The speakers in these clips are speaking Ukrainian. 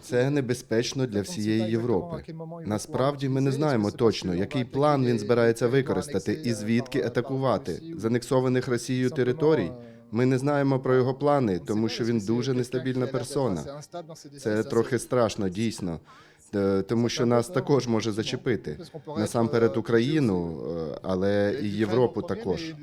Це небезпечно для всієї Європи. Насправді ми не знаємо точно, який план він збирається використати і звідки атакувати з анексованих Росією територій. Ми не знаємо про його плани, тому що він дуже нестабільна персона. Це трохи страшно, дійсно. Е, Тому що нас також може зачепити насамперед Україну, е, але і Європу також.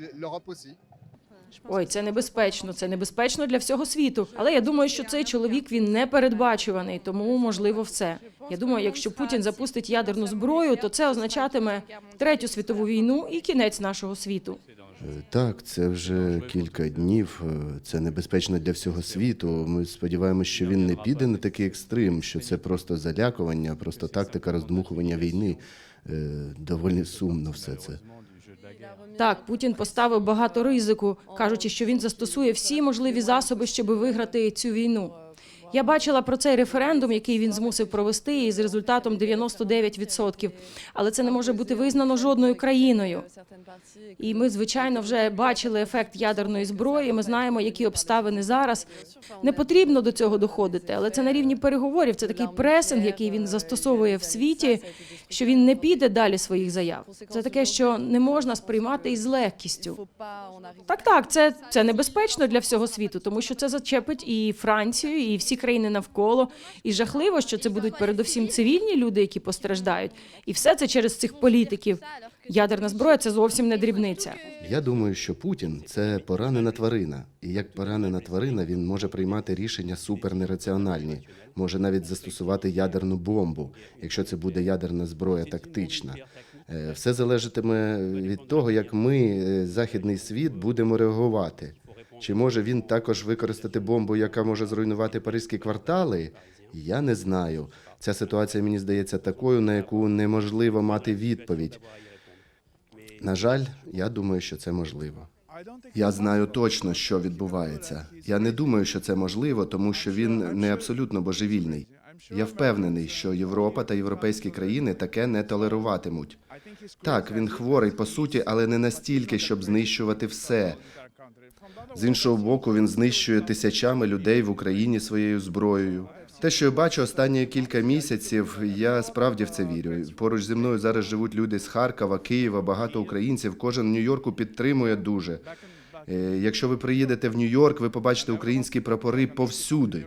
Ой, це небезпечно. Це небезпечно для всього світу. Але я думаю, що цей чоловік він не передбачуваний, тому можливо все. Я думаю, якщо Путін запустить ядерну зброю, то це означатиме третю світову війну і кінець нашого світу. Е, Так, це вже кілька днів. е, Це небезпечно для всього світу. Ми сподіваємося, що він не піде на такий екстрим, що це просто залякування, просто тактика роздмухування війни. Е, Доволі сумно все це. Так, Путін поставив багато ризику, кажучи, що він застосує всі можливі засоби, щоб виграти цю війну. Я бачила про цей референдум, який він змусив провести, із результатом 99%. Але це не може бути визнано жодною країною. І ми, звичайно, вже бачили ефект ядерної зброї. Ми знаємо, які обставини зараз. Не потрібно до цього доходити, але це на рівні переговорів. Це такий пресинг, який він застосовує в світі, що він не піде далі своїх заяв. Це таке, що не можна сприймати із легкістю. Так, так, це, це небезпечно для всього світу, тому що це зачепить і Францію, і всі країни навколо. І жахливо, що це будуть передусім цивільні люди, які постраждають, і все це через цих політиків. Ядерна зброя це зовсім не дрібниця. Я думаю, що Путін це поранена тварина, і як поранена тварина він може приймати рішення супернераціональні, може навіть застосувати ядерну бомбу, якщо це буде ядерна зброя тактична. Е, Все залежатиме від того, як ми, е, західний світ, будемо реагувати. Чи може він також використати бомбу, яка може зруйнувати паризькі квартали? Я не знаю. Ця ситуація мені здається такою, на яку неможливо мати відповідь. На жаль, я думаю, що це можливо. Я знаю точно, що відбувається. Я не думаю, що це можливо, тому що він не абсолютно божевільний. Я впевнений, що Європа та європейські країни таке не толеруватимуть. Так, він хворий по суті, але не настільки, щоб знищувати все. З іншого боку, він знищує тисячами людей в Україні своєю зброєю. Те, що я бачу останні кілька місяців, я справді в це вірю. Поруч зі мною зараз живуть люди з Харкова, Києва, багато українців. Кожен Нью-Йорку підтримує дуже. Е, Якщо ви приїдете в Нью-Йорк, ви побачите українські прапори повсюди,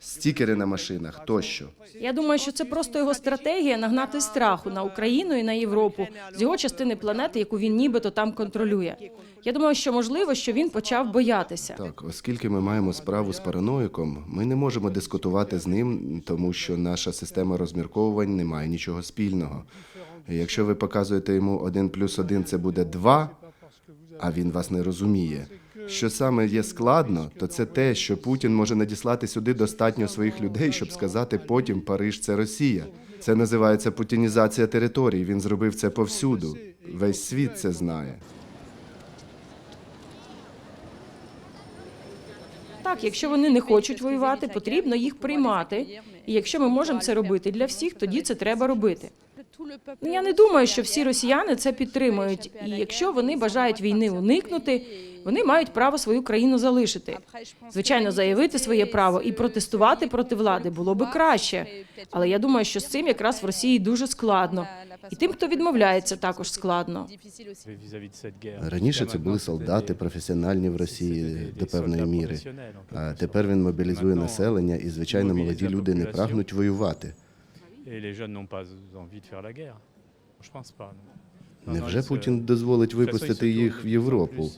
стікери на машинах тощо. Я думаю, що це просто його стратегія нагнати страху на Україну і на Європу з його частини планети, яку він нібито там контролює. Я думаю, що можливо, що він почав боятися. Так, оскільки ми маємо справу з параноїком, ми не можемо дискутувати з ним, тому що наша система розмірковувань не має нічого спільного. Якщо ви показуєте йому один плюс один, це буде два, а він вас не розуміє. Що саме є складно, то це те, що Путін може надіслати сюди достатньо своїх людей, щоб сказати потім Париж це Росія. Це називається путінізація територій. Він зробив це повсюду. Весь світ це знає. Так, якщо вони не хочуть воювати, потрібно їх приймати. І якщо ми можемо це робити для всіх, тоді це треба робити. Ну, я не думаю, що всі росіяни це підтримують. І якщо вони бажають війни уникнути, вони мають право свою країну залишити. Звичайно, заявити своє право і протестувати проти влади було би краще. Але я думаю, що з цим якраз в Росії дуже складно. І тим, хто відмовляється, також складно. Раніше це були солдати професіональні в Росії до певної міри. А тепер він мобілізує населення, і звичайно, молоді люди не прагнуть воювати. Et les jeunes n'ont pas envie de faire la guerre. Je pense pas. Невже Путін дозволить випустити їх в Європу?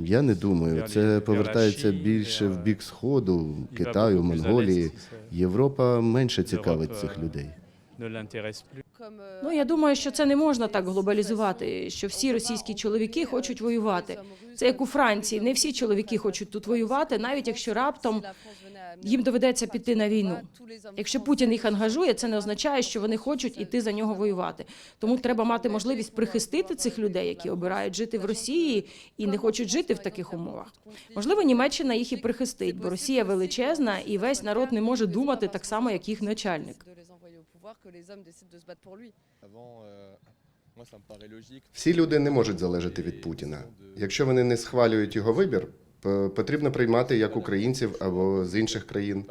Я не думаю. Це повертається більше в бік сходу, Китаю, Монголії. Європа менше цікавить цих людей. Plus. Ну я думаю, що це не можна так глобалізувати. Що всі російські чоловіки хочуть воювати. Це як у Франції. Не всі чоловіки хочуть тут воювати, навіть якщо раптом їм доведеться піти на війну. Якщо Путін їх ангажує, це не означає, що вони хочуть іти за нього воювати. Тому треба мати можливість прихистити цих людей, які обирають жити в Росії і не хочуть жити в таких умовах. Можливо, Німеччина їх і прихистить, бо Росія величезна, і весь народ не може думати так само, як їх начальник. Pouvoir que les hommes décident de se battre pour lui. Avant, euh. Всі люди не можуть залежати від Путіна. Якщо вони не схвалюють його вибір, Потрібно приймати як українців або з інших країн.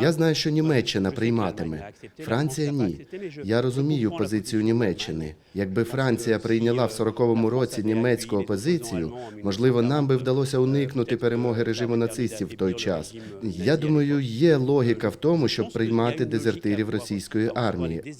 Я знаю, що Німеччина прийматиме. Франція ні. Я розумію позицію Німеччини. Якби Франція прийняла в 40-му році німецьку опозицію, можливо, нам би вдалося уникнути перемоги режиму нацистів в той час. Я думаю, є логіка в тому, щоб приймати дезертирів російської армії.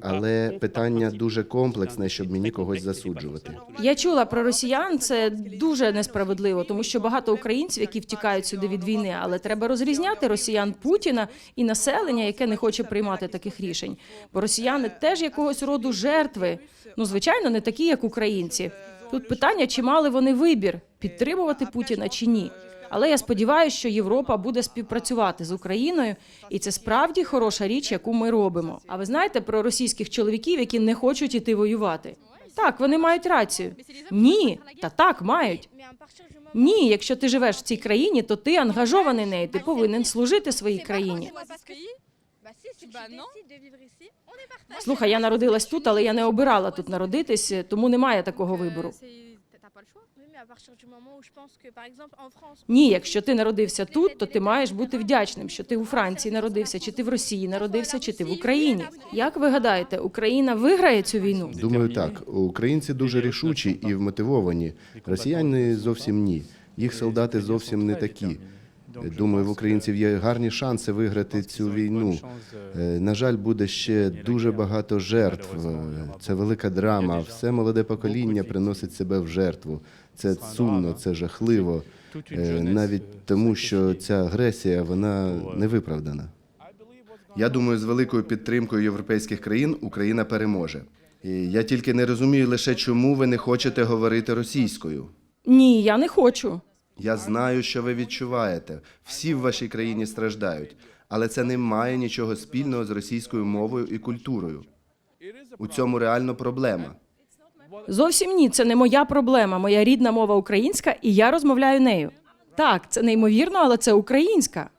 Але питання дуже комплексне, щоб мені когось засуджувати. Я чула про росіян. Це дуже несправедливо, тому що багато українців, які втікають сюди від війни, але треба розрізняти росіян Путіна і населення, яке не хоче приймати таких рішень. Бо росіяни теж якогось роду жертви. Ну звичайно, не такі, як українці. Тут питання, чи мали вони вибір підтримувати Путіна чи ні. Але я сподіваюся, що Європа буде співпрацювати з Україною, і це справді хороша річ, яку ми робимо. А ви знаєте про російських чоловіків, які не хочуть іти воювати? Так, вони мають рацію. Ні, та так мають. Ні, якщо ти живеш в цій країні, то ти ангажований нею. Ти повинен служити своїй країні. Слухай, я народилась тут, але я не обирала тут народитись, тому немає такого вибору. Ні, якщо ти народився тут, то ти маєш бути вдячним, що ти у Франції народився, чи ти в Росії народився, чи ти в Україні. Як ви гадаєте, Україна виграє цю війну? Думаю, так. Українці дуже рішучі і вмотивовані. Росіяни зовсім ні. Їх солдати зовсім не такі. Думаю, в українців є гарні шанси виграти цю війну. Е, На жаль, буде ще дуже багато жертв. Е, Це велика драма. Все молоде покоління приносить себе в жертву. Це сумно, це жахливо. Е, Навіть тому, що ця агресія вона не виправдана. Я думаю, з великою підтримкою європейських країн Україна переможе. І я тільки не розумію лише, чому ви не хочете говорити російською. Ні, я не хочу. Я знаю, що ви відчуваєте. Всі в вашій країні страждають, але це не має нічого спільного з російською мовою і культурою. У цьому реально проблема. Зовсім ні, це не моя проблема. Моя рідна мова українська, і я розмовляю нею. Так, це неймовірно, але це українська.